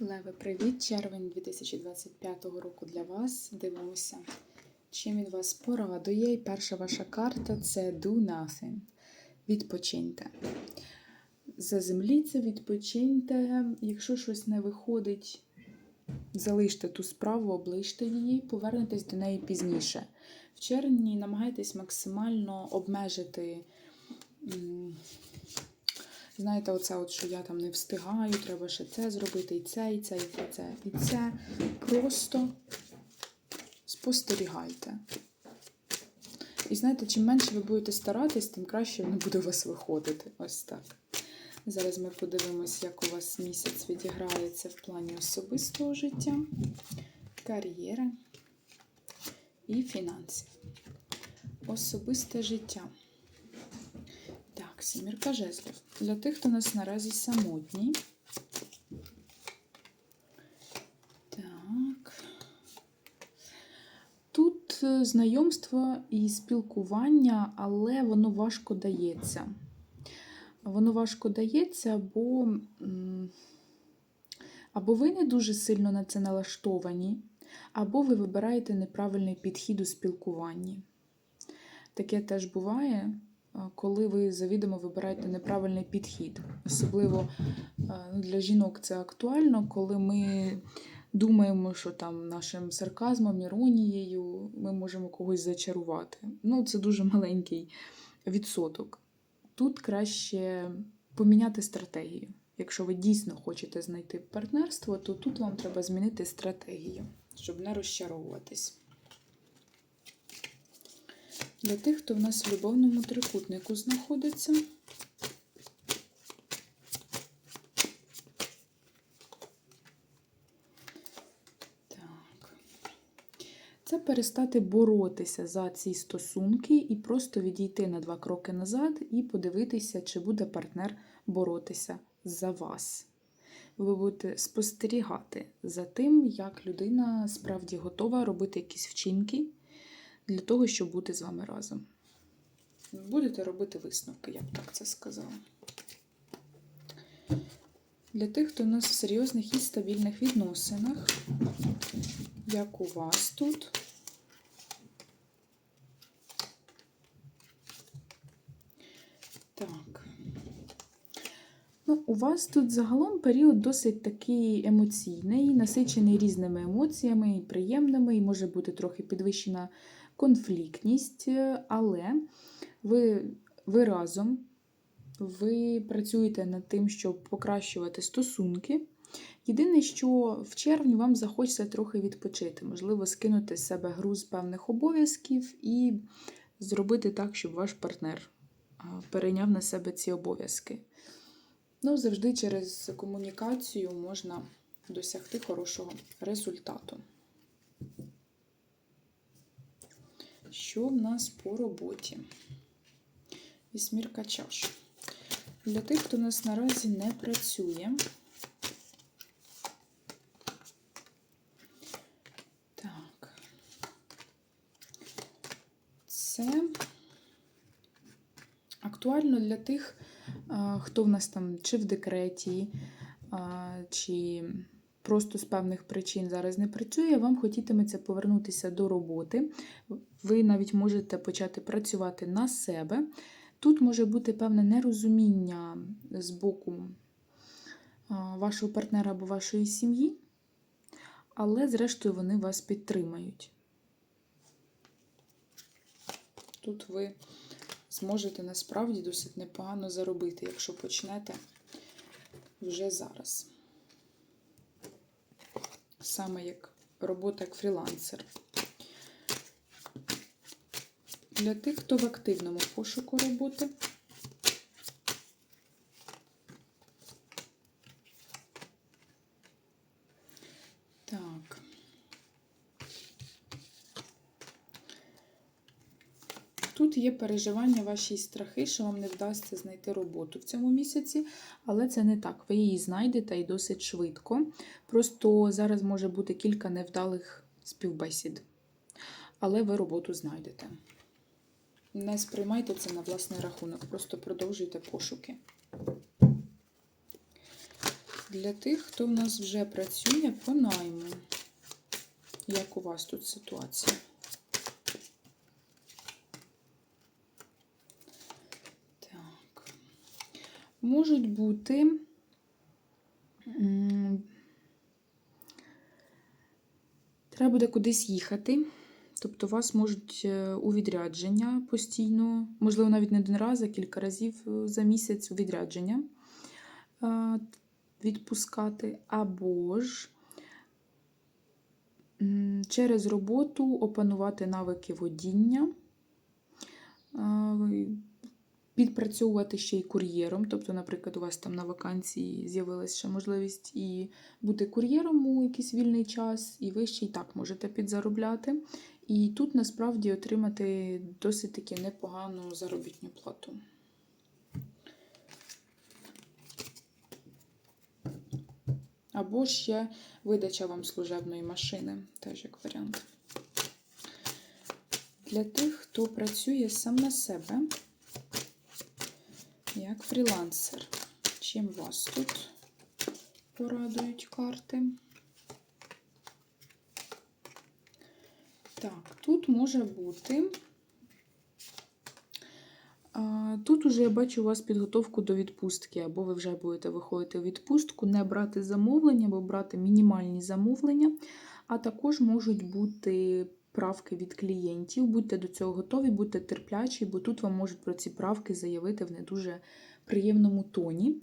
Леве, привіт! Червень 2025 року для вас. Дивимося, чим він вас порадує. І перша ваша карта це Do Nothing. Відпочиньте. Заземліться, відпочиньте. Якщо щось не виходить, залиште ту справу, оближте її, повернетесь до неї пізніше. В червні намагайтесь максимально обмежити. Знаєте, оце, от, що я там не встигаю, треба ще це зробити, і це, і це, і це, і це, і це. Просто спостерігайте. І знаєте, чим менше ви будете старатись, тим краще воно буде у вас виходити. Ось так. Зараз ми подивимось, як у вас місяць відіграється в плані особистого життя, кар'єри і фінансів. Особисте життя. Так, сімірка жезлів. Для тих, хто нас наразі самотній. Так. Тут е, знайомство і спілкування, але воно важко дається. Воно важко дається, бо або ви не дуже сильно на це налаштовані, або ви вибираєте неправильний підхід у спілкуванні. Таке теж буває коли ви завідомо вибираєте неправильний підхід. Особливо ну, для жінок це актуально, коли ми думаємо, що там нашим сарказмом, іронією ми можемо когось зачарувати. Ну, це дуже маленький відсоток. Тут краще поміняти стратегію. Якщо ви дійсно хочете знайти партнерство, то тут вам треба змінити стратегію, щоб не розчаровуватись. Для тих, хто в нас в любовному трикутнику знаходиться. Так. Це перестати боротися за ці стосунки і просто відійти на два кроки назад і подивитися, чи буде партнер боротися за вас. Ви будете спостерігати за тим, як людина справді готова робити якісь вчинки для того, щоб бути з вами разом. Будете робити висновки, я б так це сказала. Для тих, хто у нас в серйозних і стабільних відносинах, як у вас тут. Так. Ну, У вас тут загалом період досить такий емоційний, насичений різними емоціями, і приємними, і може бути трохи підвищена конфліктність, але ви, ви разом ви працюєте над тим, щоб покращувати стосунки. Єдине, що в червні вам захочеться трохи відпочити, можливо, скинути з себе груз певних обов'язків і зробити так, щоб ваш партнер перейняв на себе ці обов'язки. Ну, завжди через комунікацію можна досягти хорошого результату. Що в нас по роботі? Вісьмірка чаш. Для тих, хто у нас наразі не працює. Так. Це актуально для тих, хто в нас там чи в декреті, чи просто з певних причин зараз не працює, вам хотітиметься повернутися до роботи. Ви навіть можете почати працювати на себе. Тут може бути певне нерозуміння з боку вашого партнера або вашої сім'ї, але, зрештою, вони вас підтримають. Тут ви зможете насправді досить непогано заробити, якщо почнете вже зараз саме як робота як фрілансер. Для тих, хто в активному пошуку роботи. Так. Тут є переживання ваші страхи, що вам не вдасться знайти роботу в цьому місяці, але це не так. Ви її знайдете і досить швидко. Просто зараз може бути кілька невдалих співбесід, але ви роботу знайдете. Не сприймайте це на власний рахунок, просто продовжуйте пошуки. Для тих, хто в нас вже працює по найму. Як у вас тут ситуація? Так. Можуть бути. Треба буде кудись їхати. Тобто вас можуть е, у відрядження постійно, можливо, навіть не один раз, а кілька разів е, за місяць у відрядження е, відпускати. Або ж через роботу опанувати навики водіння, підпрацьовувати ще й кур'єром. Тобто, наприклад, у вас там на вакансії з'явилася ще можливість і бути кур'єром у якийсь вільний час, і ви ще й так можете підзаробляти. І тут насправді отримати досить таки непогану заробітну плату. Або ще видача вам служебної машини, теж як варіант. Для тих, хто працює сам на себе, як фрілансер. Чим вас тут порадують карти? Так, тут може бути. Тут уже я бачу у вас підготовку до відпустки, або ви вже будете виходити у відпустку, не брати замовлення, або брати мінімальні замовлення, а також можуть бути правки від клієнтів. Будьте до цього готові, будьте терплячі, бо тут вам можуть про ці правки заявити в не дуже приємному тоні.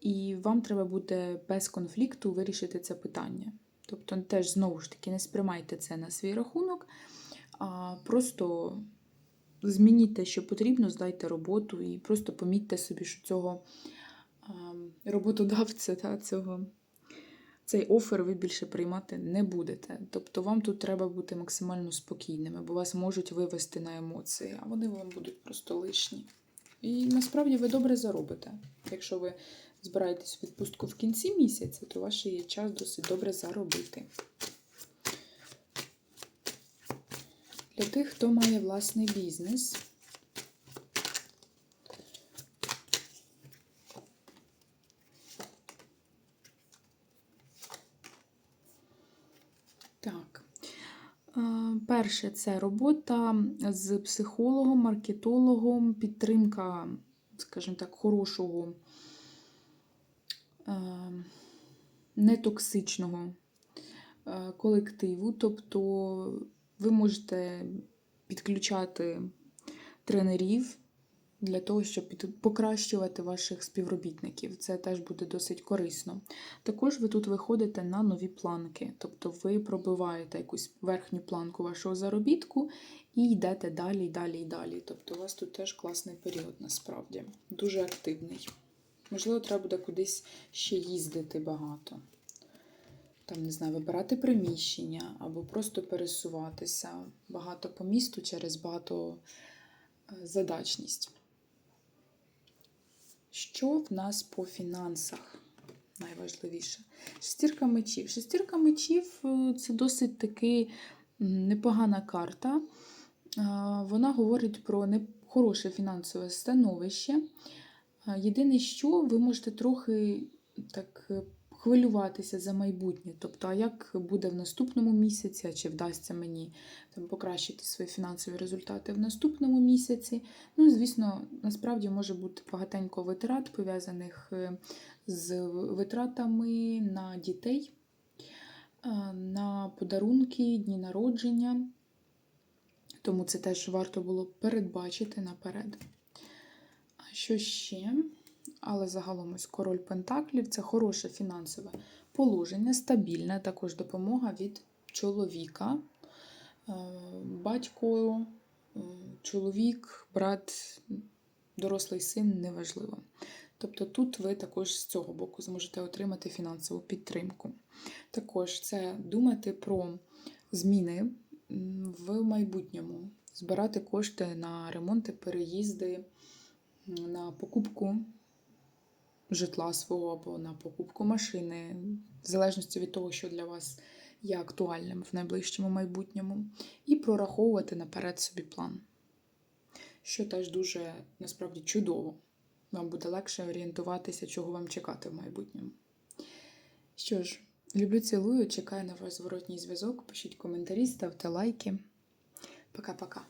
І вам треба буде без конфлікту вирішити це питання. Тобто, теж знову ж таки не сприймайте це на свій рахунок, а просто змініть те, що потрібно, здайте роботу і просто помітьте собі, що цього роботодавця та цього. Цей офер ви більше приймати не будете. Тобто вам тут треба бути максимально спокійними, бо вас можуть вивести на емоції, а вони вам будуть просто лишні. І насправді ви добре заробите. Якщо ви збираєтесь в відпустку в кінці місяця, то ваш є час досить добре заробити. Для тих, хто має власний бізнес. Так. Е, Перше це робота з психологом, маркетологом, підтримка, скажімо так, хорошого, е, нетоксичного е, колективу. Тобто ви можете підключати тренерів для того, щоб покращувати ваших співробітників. Це теж буде досить корисно. Також ви тут виходите на нові планки, тобто ви пробиваєте якусь верхню планку вашого заробітку і йдете далі, далі, і далі. Тобто у вас тут теж класний період насправді, дуже активний. Можливо, треба буде кудись ще їздити багато. Там, не знаю, вибирати приміщення або просто пересуватися багато по місту через багато е, задачність. Що в нас по фінансах? Найважливіше. Шестірка мечів. Шестірка мечів е, це досить таки непогана карта. Е, Вона говорить про хороше фінансове становище. Е, Єдине, що ви можете трохи так хвилюватися за майбутнє. Тобто, а як буде в наступному місяці, чи вдасться мені там, покращити свої фінансові результати в наступному місяці. Ну, звісно, насправді може бути багатенько витрат, пов'язаних е, з витратами на дітей, е, на подарунки, дні народження. Тому це теж варто було передбачити наперед. А що ще? Але загалом ось король Пентаклів це хороше фінансове положення, стабільна також допомога від чоловіка, Е, батько, е, чоловік, брат, дорослий син неважливо. Тобто тут ви також з цього боку зможете отримати фінансову підтримку. Також це думати про зміни в майбутньому, збирати кошти на ремонти, переїзди, на покупку житла свого або на покупку машини, в залежності від того, що для вас є актуальним в найближчому майбутньому, і прораховувати наперед собі план. Що теж дуже насправді чудово. Вам буде легше орієнтуватися, чого вам чекати в майбутньому. Що ж, люблю, цілую, чекаю на ваш зворотній зв'язок. Пишіть коментарі, ставте лайки. Пока-пока.